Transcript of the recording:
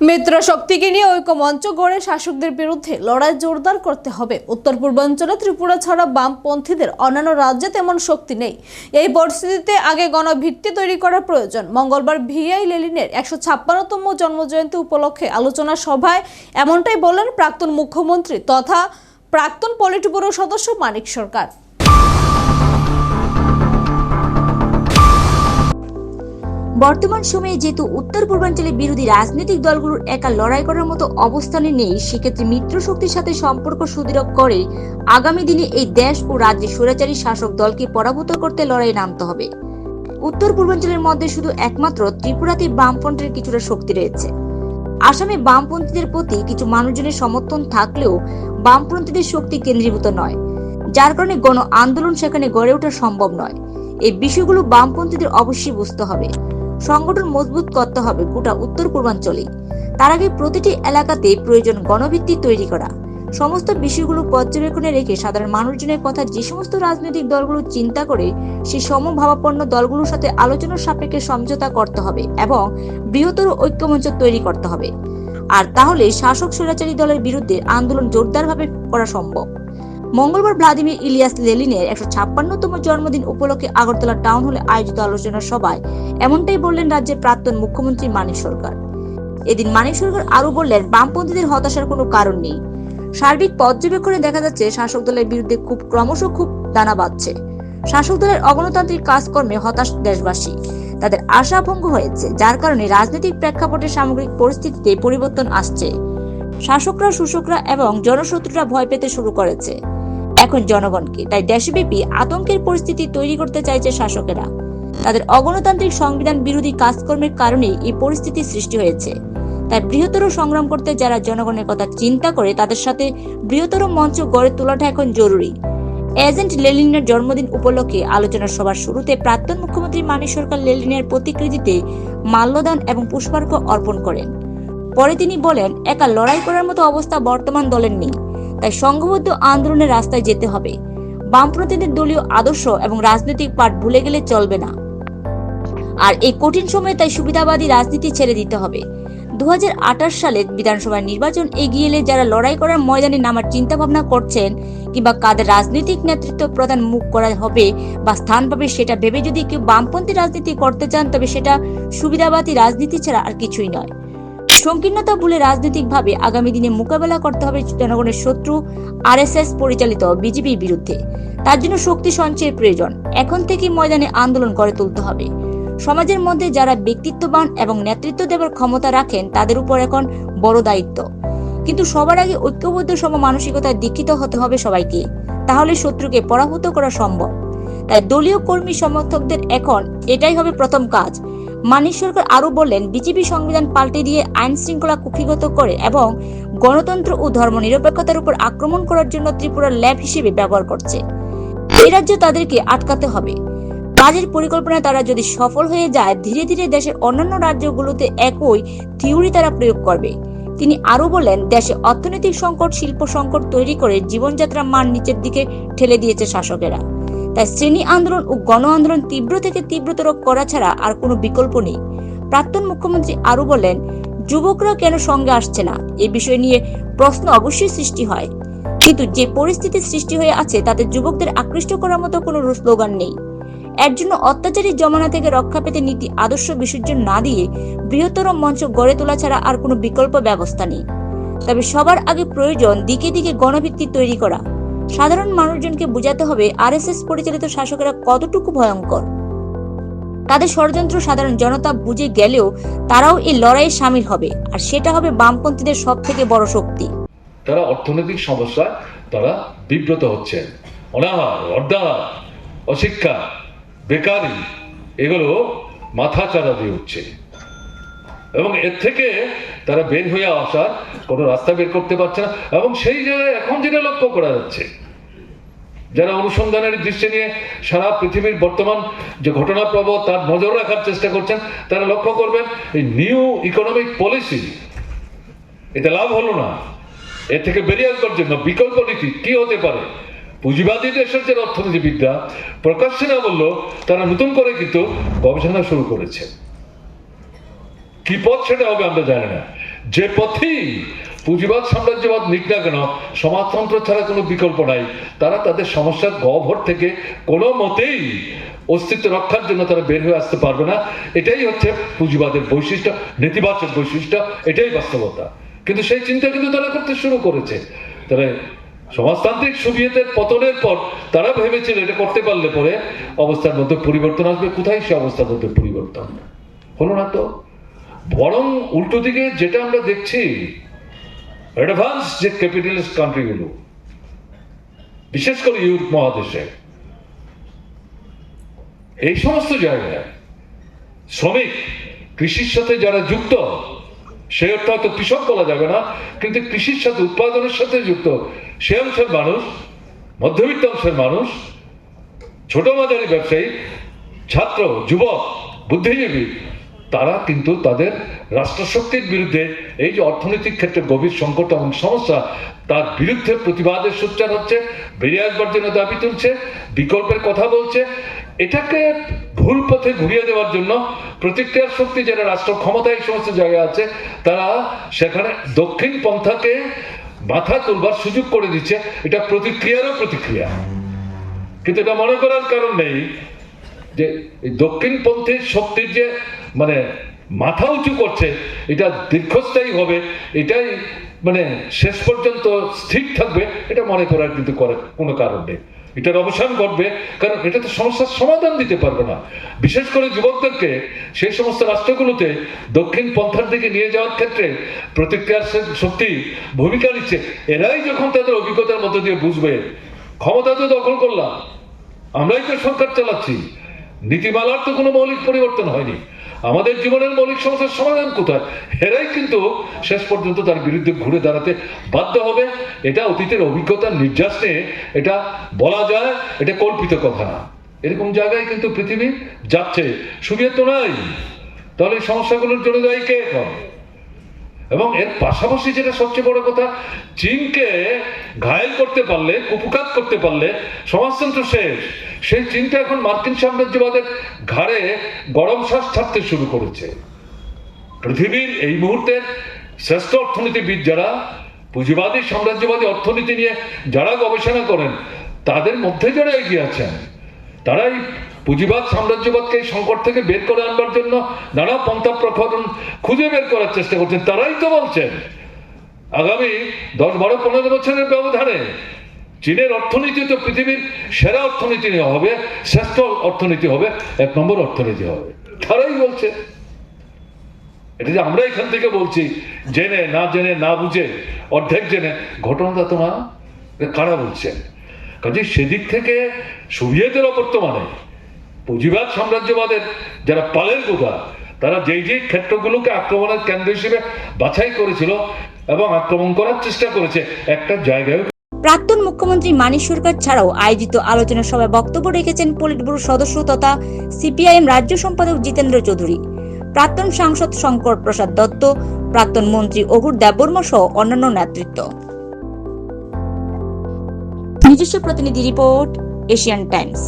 মিত্র শক্তিকে নিয়ে ঐক্যমঞ্চ গড়ে শাসকদের বিরুদ্ধে লড়াই জোরদার করতে হবে। উত্তর পূর্বাঞ্চলে ত্রিপুরা ছাড়া বামপন্থীদের অন্যান্য রাজ্যে তেমন শক্তি নেই। এই পরিস্থিতিতে আগে গণভিত্তি তৈরি করা প্রয়োজন। মঙ্গলবার ভিআই লেলিনের একশো ছাপ্পান্নতম জন্মজয়ন্তী উপলক্ষে আলোচনা সভায় এমনটাই বললেন প্রাক্তন মুখ্যমন্ত্রী তথা প্রাক্তন পলিট ব্যুরো সদস্য মানিক সরকার। বর্তমান সময়ে যেহেতু উত্তর পূর্বাঞ্চলে বিরোধী রাজনৈতিক দলগুলোর একা লড়াই করার মতো অবস্থানে নেই, সেক্ষেত্রে মিত্র শক্তির সাথে সম্পর্ক সুদৃঢ় করে আগামী দিনে এই দেশ ও রাজ্যে স্বৈরাচারী শাসক দলকে পরাভূত করতে লড়াই নামতে হবে। উত্তর পূর্বাঞ্চলের মধ্যে শুধু একমাত্র ত্রিপুরাতে বামফ্রন্টের কিছুটা শক্তি রয়েছে। আসামে বামপন্থীদের প্রতি কিছু মানুষজনের সমর্থন থাকলেও বামপন্থীদের শক্তি কেন্দ্রীভূত নয়, যার কারণে গণ আন্দোলন সেখানে গড়ে ওঠা সম্ভব নয়। এই বিষয়গুলো বামপন্থীদের অবশ্যই বুঝতে হবে। সংগঠন মজবুত করতে হবে গোটা উত্তর পূর্বাঞ্চলে। তার আগে প্রতিটি এলাকাতে প্রয়োজন গণভিত্তি তৈরি করা। সমস্ত বিষয়গুলো পর্যবেক্ষণে রেখে সাধারণ মানুষজনের কথা যে সমস্ত রাজনৈতিক দলগুলো চিন্তা করে সেই সমভাবাপন্ন দলগুলোর সাথে আলোচনার সাপেক্ষে সমঝোতা করতে হবে এবং বৃহত্তর ঐক্যমঞ্চ তৈরি করতে হবে। আর তাহলে শাসক স্বৈরাচারী দলের বিরুদ্ধে আন্দোলন জোরদারভাবে করা সম্ভব। মঙ্গলবার ভ্লাদিমির ইলিয়াস লেলিনের একশো ছাপ্পান্নতম জন্মদিন উপলক্ষে আগরতলা টাউন হলে আয়োজিত আলোচনা সভায় এমনটাই বললেন রাজ্যের প্রাক্তন মুখ্যমন্ত্রী মানিক সরকার। এদিন মানিক সরকার আরও বললেন, বামপন্থীদের হতাশার কোনো কারণ নেই। সার্বিক পর্যবেক্ষণে দেখা যাচ্ছে শাসক দলের বিরুদ্ধে খুব ক্রমশ খুব দানা বাঁধছে। শাসক দলের অগণতান্ত্রিক কাজকর্মে হতাশ দেশবাসী। তাদের আশা ভঙ্গ হয়েছে, যার কারণে রাজনৈতিক প্রেক্ষাপটে সামগ্রিক পরিস্থিতিতে পরিবর্তন আসছে। শাসকরা, শোষকরা এবং জনশত্রুরা ভয় পেতে শুরু করেছে। এখন জনগণকে, তাই দেশব্যাপী আতঙ্কের পরিস্থিতি তৈরি করতে চাইছে শাসকেরা। তাদের অগণতান্ত্রিক সংবিধান বিরোধী কাজকর্মের কারণেই এই পরিস্থিতি সৃষ্টি হয়েছে। তাই বৃহত্তর সংগ্রাম করতে যারা জনগণের কথা চিন্তা করে, তাদের সাথে বৃহত্তর মঞ্চ গড়ে তোলাটা এখন জরুরি। এজেন্ট লেলিনের জন্মদিন উপলক্ষে আলোচনা সভার শুরুতে প্রাক্তন মুখ্যমন্ত্রী মানিক সরকার লেলিনের প্রতিকৃতিতে মাল্যদান এবং পুষ্পার্ঘ্য অর্পণ করেন। পরে তিনি বলেন, একা লড়াই করার মতো অবস্থা বর্তমান দলের নেই। তাই সংঘবদ্ধ আন্দোলনের রাস্তায় যেতে হবে। বামপন্থীদের দলীয় আদর্শ এবং রাজনৈতিক পাঠ ভুলে গেলে চলবে না। আর এই কঠিন সময়ে তাই সুবিধাবাদী রাজনীতি ছেড়ে দিতে হবে। দু সালে বিধানসভা নির্বাচন এগিয়ে এলে যারা লড়াই করার ময়দানে নামার চিন্তা ভাবনা করছেন কিংবা কাদের রাজনৈতিক নেতৃত্ব প্রদান মুখ করা হবে বা স্থান পাবে সেটা ভেবে যদি কেউ বামপন্থী রাজনীতি করতে চান, তবে সেটা সুবিধাবাদী রাজনীতি ছাড়া আর কিছুই নয়। সংকীর্ণতা ভুলে রাজনৈতিকভাবে আগামী দিনে মোকাবেলা করতে হবে জনগণের শত্রু আরএসএস পরিচালিত বিজেপির বিরুদ্ধে। তার জন্য শক্তি সঞ্চয়ের প্রয়োজন। এখন থেকেই ময়দানে আন্দোলন গড়ে তুলতে হবে। সমাজের মধ্যে যারা ব্যক্তিত্ববান এবং নেতৃত্ব দেবার ক্ষমতা রাখেন, তাদের উপর এখন বড় দায়িত্ব। কিন্তু সবার আগে ঐক্যবদ্ধ সম মানসিকতায় দীক্ষিত হতে হবে সবাইকে। তাহলে শত্রুকে পরাভূত করা সম্ভব। তাই দলীয় কর্মী সমর্থকদের এখন এটাই হবে প্রথম কাজ। মানিক সরকার আরও বললেন, বিজেপি সংবিধান পাল্টে দিয়ে আইন শৃঙ্খলা কুক্ষিগত করে এবং গণতন্ত্র ও ধর্ম নিরপেক্ষতার উপর আক্রমণ করার জন্য ত্রিপুরা ল্যাব হিসেবে ব্যবহার করছে। এই রাজ্য তাদেরকে আটকাতে হবে। কাজের পরিকল্পনায় তারা যদি সফল হয়ে যায়, ধীরে ধীরে দেশের অন্যান্য রাজ্যগুলোতে একই থিওরি তারা প্রয়োগ করবে। তিনি আরও বলেন, দেশে অর্থনৈতিক সংকট, শিল্প সংকট তৈরি করে জীবনযাত্রার মান নিচের দিকে ঠেলে দিয়েছে শাসকেরা। তাই শ্রেণি আন্দোলন ও গণ আন্দোলন তীব্র থেকে তীব্রতর করা ছাড়া আর কোনো বিকল্প নেই। প্রাক্তন মুখ্যমন্ত্রী আরও বলেন, যুবকরা কেন সঙ্গে আসছে না? এ বিষয় নিয়ে প্রশ্ন অবশ্যই সৃষ্টি হয়। কিন্তু যে পরিস্থিতি সৃষ্টি হয়ে আছে, তাতে যুবকদের আকৃষ্ট করার মতো কোনো স্লোগান নেই। এর জন্য অত্যাচারী জমানা থেকে রক্ষা পেতে নীতি আদর্শ বিসর্জন না দিয়ে বৃহত্তর মঞ্চ গড়ে তোলা ছাড়া আর কোনো বিকল্প ব্যবস্থা নেই। তবে সবার আগে প্রয়োজন দিকে দিকে গণভিত্তি তৈরি করা। সাধারণ মানুষজনকে বোঝাতে হবে আরএসএস পরিচালিত শাসকেরা কতটুকু ভয়ঙ্কর। তাদের ষড়যন্ত্র সাধারণ জনতা বুঝে গেলেও তারাও এই লড়াইয়ে সামিল হবে, আর সেটা হবে বামপন্থীদের সব থেকে বড় শক্তি। তারা অর্থনৈতিক সমস্যায় তারা বিব্রত অর্ধাহার, অশিক্ষা, বেকারি, এগুলো মাথা চারা দিয়ে উঠছে। এবং এর থেকে তারা বের হয়ে আসার কোনো রাস্তা বের করতে পারছে না। এবং সেই জায়গায় এখন যেটা লক্ষ্য করা যাচ্ছে, যারা অনুসন্ধানের দৃষ্টি নিয়ে সারা পৃথিবীর বর্তমান যে ঘটনা প্রবাহ তার নজর রাখার চেষ্টা করছেন, তারা লক্ষ্য করবেন, এই নিউ ইকোনমিক পলিসি এটা লাভ হলো না। এর থেকে বেরিয়ে আসবার জন্য বিকল্প নীতি কি হতে পারে? পুঁজিবাদী দেশের যে অর্থনীতিবিদরা প্রকাশ্যে না বলল তারা নতুন করে কিন্তু গবেষণা শুরু করেছে। কি পথ সেটা হবে আমরা জানি না। যে পথেই পুঁজিবাদ, সাম্রাজ্যবাদ নিক না কেন, সমাজতন্ত্র ছাড়া কোনো বিকল্প নাই। তারা তাদের সমস্যার গহ্বর থেকে কোনো মতেই অস্তিত্ব রক্ষার জন্য তারা বের হয়ে আসতে পারবে না। এটাই হচ্ছে পুঁজিবাদের বৈশিষ্ট্য, নেতিবাচক বৈশিষ্ট্য, এটাই বাস্তবতা। কিন্তু সেই চিন্তা কিন্তু তারা করতে শুরু করেছে। তারা সমাজতান্ত্রিক সোভিয়েতের পতনের পর তারা ভেবেছিল এটা করতে পারলে পরে অবস্থার মধ্যে পরিবর্তন আসবে। কোথায় সে অবস্থার মধ্যে পরিবর্তন? হলো না তো? বরং উল্টো দিকে যেটা আমরা দেখছি অ্যাডভান্স যে ক্যাপিটালিস্ট কান্ট্রিগুলো বিশেষ করে ইউরোপ মহাদেশে, এই সমস্ত জায়গায় শ্রমিক, কৃষির সাথে যারা যুক্ত, সে অর্থ হয়তো কৃষক বলা যাবে না, কিন্তু কৃষির সাথে, উৎপাদনের সাথে যুক্ত, সে অংশের মানুষ, মধ্যবিত্ত অংশের মানুষ, ছোট মাঝারি ব্যবসায়ী, ছাত্র, যুবক, বুদ্ধিজীবী তারা কিন্তু তাদের রাষ্ট্রশক্তির বিরুদ্ধে এই যে অর্থনৈতিক ক্ষেত্রে গভীর সংকট এবং সমস্যা, তার বিরুদ্ধে প্রতিবাদের সোচ্চার হচ্ছে, বেরিয়ে আসবার জন্য দাবি তুলছে, বিকল্পের কথা বলছে। এটাকে ভুল পথে ঘুরিয়ে দেওয়ার জন্য প্রতিক্রিয়ার শক্তি যারা রাষ্ট্র ক্ষমতা এই সমস্ত জায়গায় আছে, তারা সেখানে দক্ষিণ পন্থাকে মাথা তুলবার সুযোগ করে দিচ্ছে। এটা প্রতিক্রিয়ারও প্রতিক্রিয়া। কিন্তু এটা মনে করার কারণ নেই যে এই দক্ষিণপন্থী শক্তির যে মানে মাথা উঁচু করছে, এটা দীর্ঘস্থায়ী হবে, এটাই মানে শেষ পর্যন্ত স্থির থাকবে, এটা মনে করার কিন্তু করার কোনো কারণ নেই। এটার অবসান ঘটবে, কারণ এটা তো সমস্যার সমাধান দিতে পারবে না। বিশেষ করে যুবকদেরকে সেই সমস্ত রাষ্ট্রগুলোতে দক্ষিণ পন্থার দিকে নিয়ে যাওয়ার ক্ষেত্রে প্রতিক্রিয়ার শক- শক্তি ভূমিকা নিচ্ছে। এরাই যখন তাদের অভিজ্ঞতার মধ্যে দিয়ে বুঝবে, ক্ষমতা তো দখল করলাম, আমরাই তো সরকার চালাচ্ছি, নীতিমালার তো কোনো মৌলিক পরিবর্তন হয়নি। আমাদের জীবনের মৌলিক সমস্যার সমাধান কোথায়? হেরাই কিন্তু শেষ পর্যন্ত তার বিরুদ্ধে ঘুরে দাঁড়াতে বাধ্য হবে। এটা অতীতের অভিজ্ঞতার নির্যাস নিয়ে এটা বলা যায়, এটা কল্পিত কথা না। এরকম জায়গায় কিন্তু পৃথিবী যাচ্ছে। সুবিধা তো নাই। তাহলে এই সমস্যাগুলোর জন্য দায়ী কে এখন? এবং এর পাশাপাশি যেটা সবচেয়ে বড় কথা, চীনকে ঘায়েল করতে পারলে, কুপুকাত করতে পারলে সমাজতন্ত্র শেষ। সেই চীনটা এখন মার্কিন সাম্রাজ্যবাদের ঘাড়ে গরম শ্বাস ছাড়তে শুরু করেছে। পৃথিবীর এই মুহূর্তের শ্রেষ্ঠ অর্থনীতিবিদ যারা, পুঁজিবাদী, সাম্রাজ্যবাদী অর্থনীতি নিয়ে যারা গবেষণা করেন, তাদের মধ্যে যারা এগিয়ে আছেন, তারাই পুঁজিবাদ, সাম্রাজ্যবাদকে সংকট থেকে বের করে আনবার জন্য নানা পন্থা প্রকরণ খুঁজে বের করার চেষ্টা করছেন। তারাই তো বলছেন, আগামী দশ, বারো, পনেরো বছরের ব্যবধানে চীনের অর্থনীতি তো পৃথিবীর সেরা অর্থনীতি হবে, শ্রেষ্ঠ অর্থনীতি হবে, এক নম্বর অর্থনীতি হবে। তারাই বলছে। এটা যে আমরা এখান থেকে বলছি, জেনে, না জেনে, না বুঝে, অর্ধেক জেনে, ঘটনাটা তো কারা বলছেন? কাজে সেদিক থেকে সোভিয়েতের অবর্তমানে পুঁজিবাদ সাম্রাজ্যবাদের যারা পালের গোদা, তারা যেই যেই ক্ষেত্রগুলোকে আক্রমণের কেন্দ্র হিসেবে বাছাই করেছিল এবং আক্রমণ করার চেষ্টা করেছে, একটা জায়গায় প্রাক্তন মুখ্যমন্ত্রী মানিক সরকার ছাড়াও আয়োজিত আলোচনা সভায় বক্তব্য রেখেছেন পলিট ব্যুরো সদস্য তথা সিপিআইএম রাজ্য সম্পাদক জিতেন্দ্র চৌধুরী। প্রাক্তন সাংসদ শঙ্কর প্রসাদ দত্ত, প্রাক্তন মন্ত্রী অঘুর দেববর্মা সহ অন্যান্য নেতৃত্ব। নিজস্ব প্রতিনিধি রিপোর্ট, এশিয়ান টাইমস।